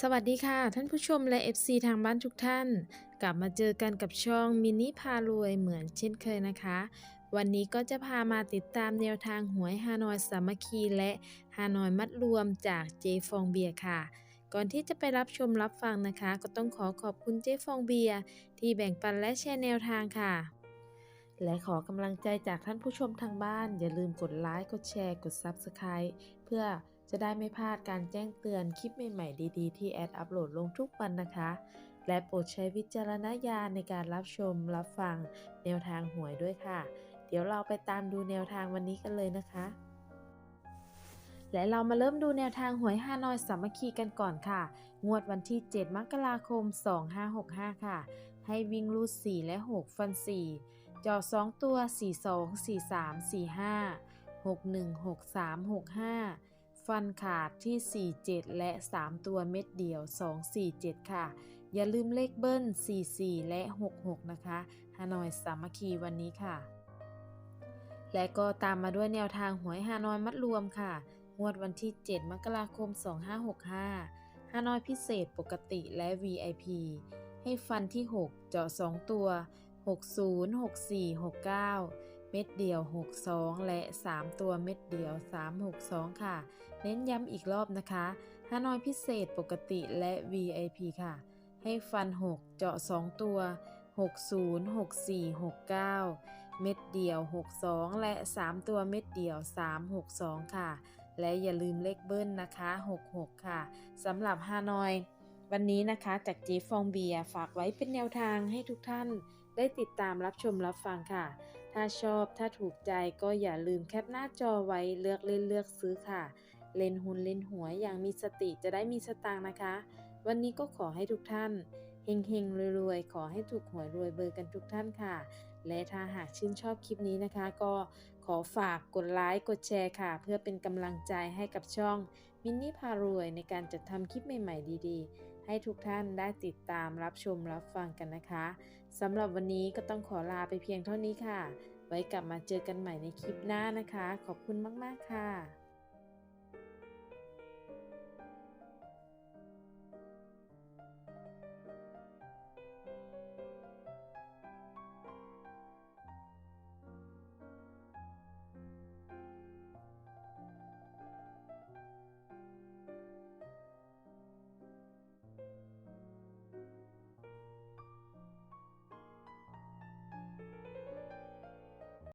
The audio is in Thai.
สวัสดีค่ะ ท่านผู้ชมและ FC ทางบ้านทุกท่าน กลับมาเจอกันกับช่องมินิพารวยเหมือนเช่นเคยนะคะ วันนี้ก็จะพามาติดตามแนวทางหวยฮานอยสามัคคีและฮานอยมัดรวมจากเจฟองเบียร์ค่ะ ก่อนที่จะไปรับชมรับฟังนะคะ ก็ต้องขอขอบคุณเจฟองเบียร์ที่แบ่งปันและแชร์แนวทางค่ะ และขอกำลังใจจากท่านผู้ชมทางบ้าน อย่าลืมกดไลค์กดแชร์กด Subscribe เพื่อ จะได้ไม่พลาดการแจ้งเตือนคลิปใหม่ๆดีๆ ที่แอดอัปโหลดลงทุกวันนะคะ และโปรดใช้วิจารณญาณในการรับชมรับฟังแนวทางหวยด้วยค่ะ เดี๋ยวเราไปตามดูแนวทางวันนี้กันเลยนะคะและเรามาเริ่มดูแนวทางหวยฮานอยสามัคคีกันก่อนค่ะ งวดวันที่ 7 มกราคม 2565 ค่ะ ให้วิ่งรูด 4 และ 6 ฟัน 4 จอ 2 ตัว 42 43 45 61 63 65 ฟันขาดที่ 47 และ 3 ตัวเม็ดเดียว 247 ค่ะ อย่าลืมเลขเบิ้ล 44 และ 66 นะคะฮานอยสามัคคีวันนี้ค่ะ และก็ตามมาด้วยแนวทางหวยฮานอยมัดรวมค่ะ งวดวันที่ 7 มกราคม 2565ฮานอยพิเศษปกติและ VIP ให้ฟันที่ 6 เจาะ 2 ตัว 60 64 69 เม็ดเดียว 62 และ 3 ตัวเม็ดเดียว 362 ค่ะ เน้นย้ำอีกรอบนะคะฮานอยพิเศษปกติและ VIP ค่ะ ให้ฟัน 6 เจาะ 2 ตัว 60 64 69 เม็ดเดียว 62 และ 3 ตัวเม็ดเดียว 362 ค่ะ และอย่าลืมเลขเบิ้ลนะคะ 66 ค่ะสำหรับฮานอย วันนี้นะคะจากเจฟองเบียฝากไว้เป็นแนวทางให้ทุกท่านได้ติดตามรับชมรับฟังค่ะ ถ้าชอบถ้าถูกใจก็อย่าลืมแคปหน้าจอไว้เลือกเล่นเลือกซื้อค่ะ เล่นหุ้นเล่นหวยอย่างมีสติจะได้มีสตางค์นะคะ วันนี้ก็ขอให้ทุกท่านเฮงๆรวยๆ ขอให้ถูกหวยรวยเบอร์กันทุกท่านค่ะ และถ้าหากชื่นชอบคลิปนี้นะคะ ก็ขอฝากกดไลค์กดแชร์ค่ะ เพื่อเป็นกำลังใจให้กับช่องมินนี่พารวยในการจัดทำคลิปใหม่ ๆ ดีๆ ให้ทุกท่านได้ติดตามรับชมรับฟังกันนะคะสำหรับวันนี้ก็ต้องขอลาไปเพียงเท่านี้ค่ะ ไว้กลับมาเจอกันใหม่ในคลิปหน้านะคะ ขอบคุณมาก ๆ ค่ะ